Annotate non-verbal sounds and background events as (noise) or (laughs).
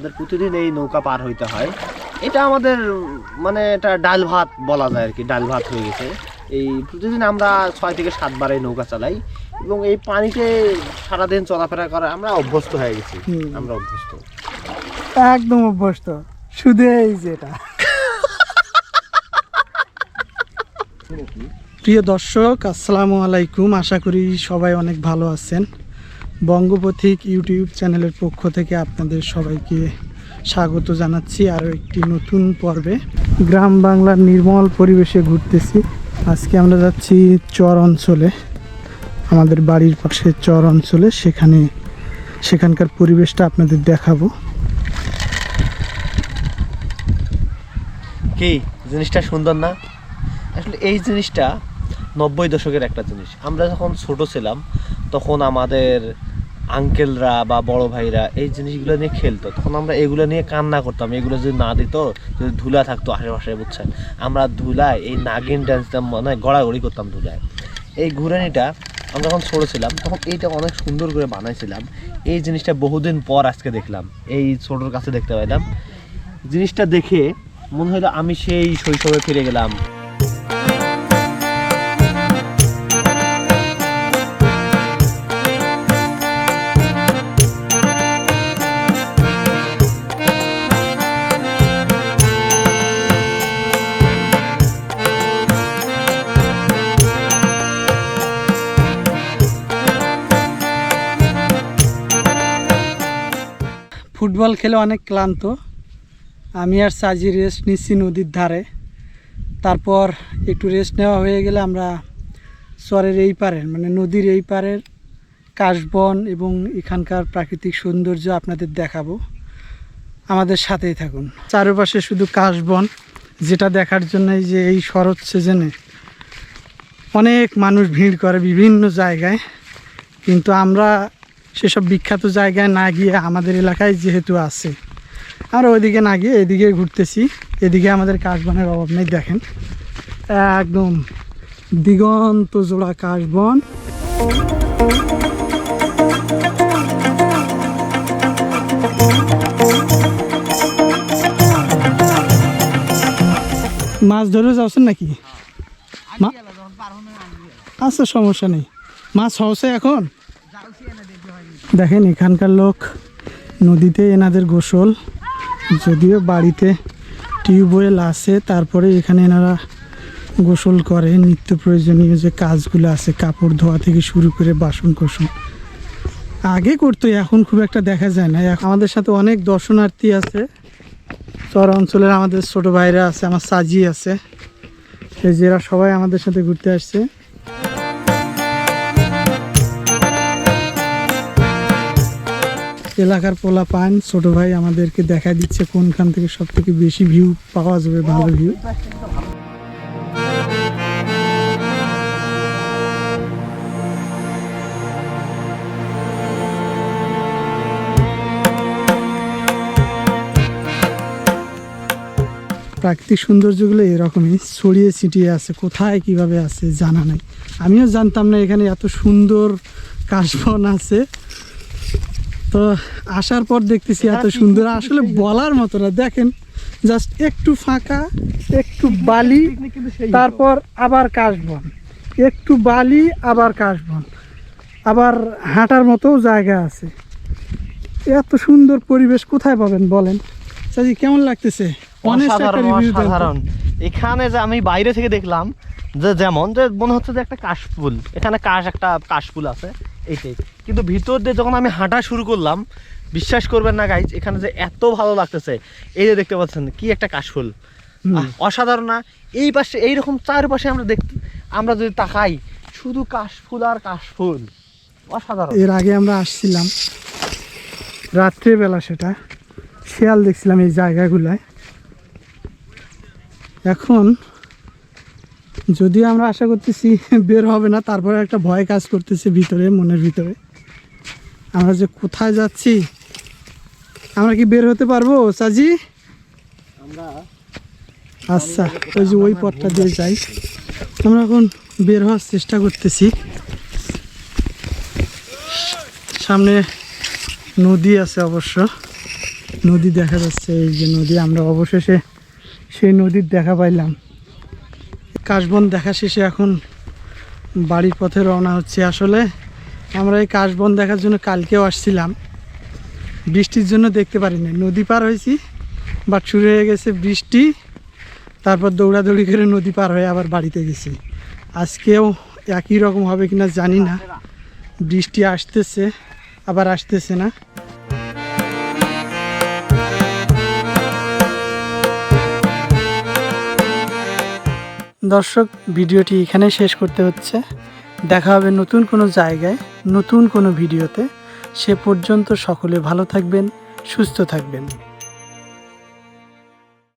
আমাদের প্রতিদিন এই নৌকা পার হইতে হয়। এটা আমাদের মানে এটা ডাল ভাত বলা যায় আর কি ডাল ভাত হয়ে গেছে। এই প্রতিদিন আমরা ছয় থেকে সাতবার এই নৌকা চালাই এবং এই পানিতে সারাদিন চলাফেরা করা আমরা অভ্যস্ত হয়ে গেছি। হুম। আমরা অভ্যস্ত। একদম অভ্যস্ত। শুধু এই যেটা প্রিয় দর্শক আসসালামু আলাইকুম। আশা করি সবাই অনেক ভালো আছেন। বঙ্গপথিক ইউটিউব চ্যানেলের পক্ষ থেকে আপনাদের সবাইকে স্বাগত জানাচ্ছি আরও একটি নতুন পর্বে। গ্রাম বাংলার নির্মল পরিবেশে ঘুরতেছি। আজকে আমরা যাচ্ছি চর অঞ্চলে। আমাদের বাড়ির পাশে চর অঞ্চলে। সেখানে সেখানকার পরিবেশটা আপনাদের দেখাবো। কি? জিনিসটা সুন্দর না? আসলে এই জিনিসটা নব্বই দশকের একটা জিনিস। আমরা যখন ছোট ছিলাম, তখন আমাদের আঙ্কেলরা বা বড় ভাইরা এই জিনিসগুলো নিয়ে খেলতো। তখন আমরা এগুলো নিয়ে কান্না করতাম। এগুলো যদি না দিত, যদি ধুলা থাকতো আশেপাশে, বুঝছেন? আমরা ধুলায় এই নাগিন ডান্সটা মানে গড়াগড়ি করতাম ধুলায়। এই ঘুরানিটা আমরা যখন ছোট ছিলাম, তখন এইটা অনেক সুন্দর করে বানাইছিলাম। এই জিনিসটা বহুদিন পর আজকে দেখলাম। এই ছোটোর কাছে দেখতে পাইলাম। জিনিসটা দেখে মনে হলো আমি সেই শৈশবে ফিরে গেলাম। ফুটবল খেলে অনেক ক্লান্ত। আমি আর সাজি রেস্ট নিচ্ছি নদীর ধারে। তারপর একটু রেস্ট নেওয়া হয়ে গেলে আমরা চরের এই পারের মানে নদীর এই পারের কাশবন এবং এখানকার প্রাকৃতিক সৌন্দর্য আপনাদের দেখাবো। আমাদের সাথেই থাকুন। চারপাশে শুধু কাশবন, যেটা দেখার জন্য যে এই শরৎ সিজনে অনেক মানুষ ভিড় করে বিভিন্ন জায়গায়। কিন্তু আমরা সেসব বিখ্যাত জায়গায় না গিয়ে আমাদের এলাকায় যেহেতু আছে। আর ওইদিকে না গিয়ে এদিকে ঘুরতেছি। এদিকে আমাদের কাশবনের অভাব নেই দেখেন। একদম দিগন্ত জোড়া কাশবন। মাছ ধরে যাচ্ছেন নাকি? আচ্ছা সমস্যা নেই। মাছ হচ্ছে এখন? দেখেন, এখানকার লোক নদীতে এনাদের গোসল, যদিও বাড়িতে টিউবওয়েল আছে তারপরে এখানে এনারা গোসল করে, নিত্য প্রয়োজনীয় যে কাজগুলো আছে, কাপড় ধোয়া থেকে শুরু করে বাসন কোসন। আগে করতো, এখন খুব একটা দেখা যায় না। আমাদের সাথে অনেক দর্শনার্থী আছে। চর অঞ্চলের আমাদের ছোট ভাইরা আছে, আমার সাজি আছে। এই যে এরা সবাই আমাদের সাথে ঘুরতে আসছে। এলাকার পোলা পান ছোট ভাই আমাদেরকে দেখা দিচ্ছে কোনখান থেকে সব থেকে বেশি ভিউ পাওয়া যাবে, ভালো ভিউ প্রাকৃতিক সৌন্দর্যগুলো এরকমই, ছড়িয়ে ছিটিয়ে আছে, কোথায় কীভাবে আছে জানা নাই। আমিও জানতাম না এখানে এত সুন্দর কাশবন আছে। তো আসার পর দেখতেছি এত সুন্দর। আসলে বলার মতো না। দেখেন জাস্ট একটু ফাঁকা একটু বালি তারপর আবার কাশবন। একটু বালি আবার কাশবন। আবার হাঁটার মতো জায়গা আছে। এত সুন্দর পরিবেশ কোথায় পাবেন বলেন? সাজি কেমন লাগতেছে? এখানে যে আমি বাইরে থেকে দেখলাম যে যেমন যে মনে হচ্ছে যে একটা কাশফুল। এখানে কাশ একটা কাশফুল আছে। এইটাই। কিন্তু ভিতর দিয়ে যখন আমি হাঁটা শুরু করলাম বিশ্বাস করবেন না গাইজ এখানে যে এত ভালো লাগতেছে এই যে দেখতে পাচ্ছেন কি একটা কাশফুল। অসাধারণ না? এই পাশে এইরকম চারপাশে আমরা দেখতে আমরা যদি তাকাই শুধু কাশফুল আর কাশফুল। অসাধারণ। এর আগে আমরা আসছিলাম রাত্রেবেলা সেটা শিয়াল দেখছিলাম এই জায়গাগুলায়। এখন যদিও আমরা আশা করতেছি (laughs) বের হবে না তারপরে একটা ভয় কাজ করতেছে ভিতরে মনের ভিতরে। আমরা যে কোথায় যাচ্ছি আমরা কি বের হতে পারব সাজি? আচ্ছা ওই যে ওই পথটা দিয়ে যাই। আমরা এখন বের হওয়ার চেষ্টা করতেছি। সামনে নদী আছে অবশ্য। নদী দেখা যাচ্ছে এই যে নদী আমরা অবশেষে সেই নদীর দেখা পাইলাম। কাশবন দেখা শেষে এখন বাড়ির পথে রওনা হচ্ছে। আসলে আমরা এই কাশবন দেখার জন্য কালকেও আসছিলাম। বৃষ্টির জন্য দেখতে পারি পারিনি। নদী পার হয়েছি বাট শুরু হয়ে গেছে বৃষ্টি, তারপর দৌড়াদৌড়ি করে নদী পার হয়ে আবার বাড়িতে গেছি। আজকেও একই রকম হবে কিনা জানি না। বৃষ্টি আসতেছে, আবার আসতেছে না। দর্শক, ভিডিওটি এখানে শেষ করতে হচ্ছে। দেখা হবে নতুন কোনো জায়গায়, নতুন কোনো ভিডিওতে। সে পর্যন্ত সকলে ভালো থাকবেন, সুস্থ থাকবেন।